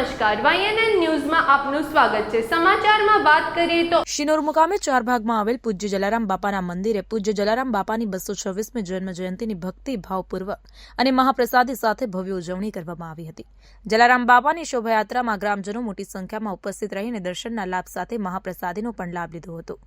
નમસ્કાર. વાયએનએન ન્યૂઝમાં આપનું સ્વાગત છે. સમાચારમાં વાત કરીએ તો શિનોર મુકામે ચાર ભાગમાં આવેલ પૂજ્ય જલારામ બાપાના મંદિરે પૂજ્ય જલારામ બાપાની બસો છવ્વીસમી જન્મ જયંતિની ભક્તિ ભાવપૂર્વક અને મહાપ્રસાદી સાથે ભવ્ય ઉજવણી કરવામાં આવી હતી. જલારામ બાપાની શોભાયાત્રામાં ગ્રામજનો મોટી સંખ્યામાં ઉપસ્થિત રહીને દર્શનના લાભ સાથે મહાપ્રસાદીનો પણ લાભ લીધો હતો.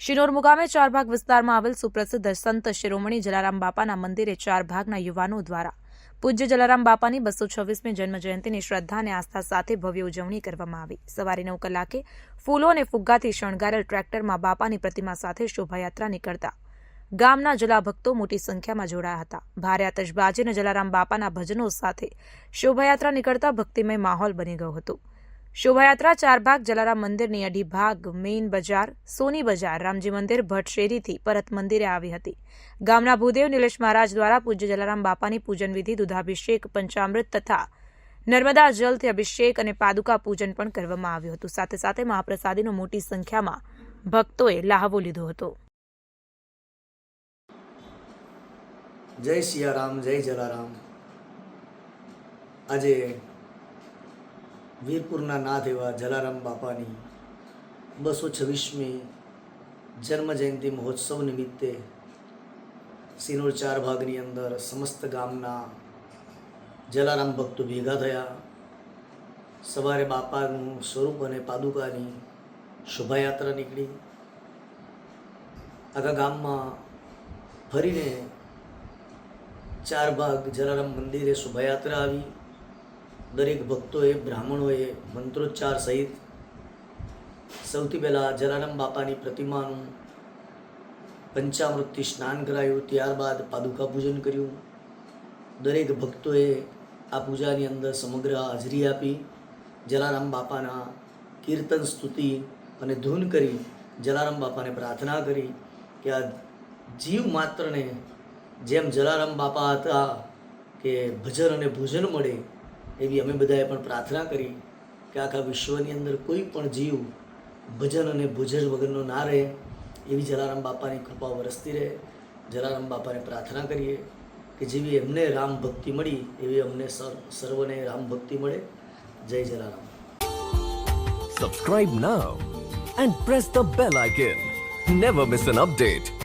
શિનોર મુકામે ચાર ભાગ વિસ્તારમાં આવેલ સુપ્રસિદ્ધ સંત શિરોમણી જલારામ બાપાના મંદિરે ચાર ભાગના યુવાનો દ્વારા પૂજ્ય જલારામ બાપાની બસો છવ્વીસમી જન્મજયંતિની શ્રદ્ધા અને આસ્થા સાથે ભવ્ય ઉજવણી કરવામાં આવી. સવારે નવ કલાકે ફૂલો અને ફુગ્ગાથી શણગારેલ ટ્રેક્ટરમાં બાપાની પ્રતિમા સાથે શોભાયાત્રા નીકળતા ગામના જલાભક્તો મોટી સંખ્યામાં જોડાયા હતા. ભારે આતશબાજી અને જલારામ બાપાના ભજનો સાથે શોભાયાત્રા નીકળતા ભક્તિમય માહોલ બની ગયો હતો. શોભાયાત્રા ચાર ભાગ જલારામ મંદિરની અઢી ભાગ, મેઇન બજાર, સોની બજાર, રામજી મંદિર ભટશેરીથી પરત મંદિરે આવી હતી. ગામના ભૂદેવ નિલેશ મહારાજ દ્વારા પૂજ્ય જલારામ બાપાની પૂજન વિધિ દુધાભિષેક, પંચામૃત તથા નર્મદા જલથી અભિષેક અને પાદુકા પૂજન પણ કરવામાં આવ્યું હતું. સાથે સાથે મહાપ્રસાદીનો મોટી સંખ્યામાં ભક્તોએ લાહવો લીધો હતો. જય સિયારામ જય જલારામ. આજે વીરપુરના નાથ એવા જલારામ બાપાની બસો છવ્વીસમી જન્મ જયંતિ મહોત્સવ નિમિત્તે સિનોર ચાર ભાગની અંદર સમસ્ત ગામના જલારામ ભક્તો ભેગા થયા. સવારે બાપાનું સ્વરૂપ અને પાદુકાની શોભાયાત્રા નીકળી. આખા ગામમાં ફરીને ચાર ભાગ જલારામ મંદિરે શોભાયાત્રા આવી. દરેક ભક્તોએ, બ્રાહ્મણોએ મંત્રોચ્ચાર સહિત સૌથી પહેલાં જલારામ બાપાની પ્રતિમાનું પંચામૃતથી સ્નાન કરાયું. ત્યારબાદ પાદુકા પૂજન કર્યું. દરેક ભક્તોએ આ પૂજાની અંદર સમગ્ર હાજરી આપી. જલારામ બાપાના કીર્તન, સ્તુતિ અને ધૂન કરી જલારામ બાપાને પ્રાર્થના કરી કે આ જીવ માત્રને જેમ જલારામ બાપા હતા કે ભજન અને ભોજન મળે એવી અમે બધાએ પણ પ્રાર્થના કરી કે આખા વિશ્વની અંદર કોઈ પણ જીવ ભજન અને ભોજન વગરનો ના રહે, એવી જલારામ બાપાની કૃપા વરસતી રહે. જલારામ બાપાને પ્રાર્થના કરીએ કે જેવી એમને રામ ભક્તિ મળી, એવી અમને સર્વ સર્વને રામ ભક્તિ મળે. જય Jalaram. Subscribe now and press the bell icon never miss an update.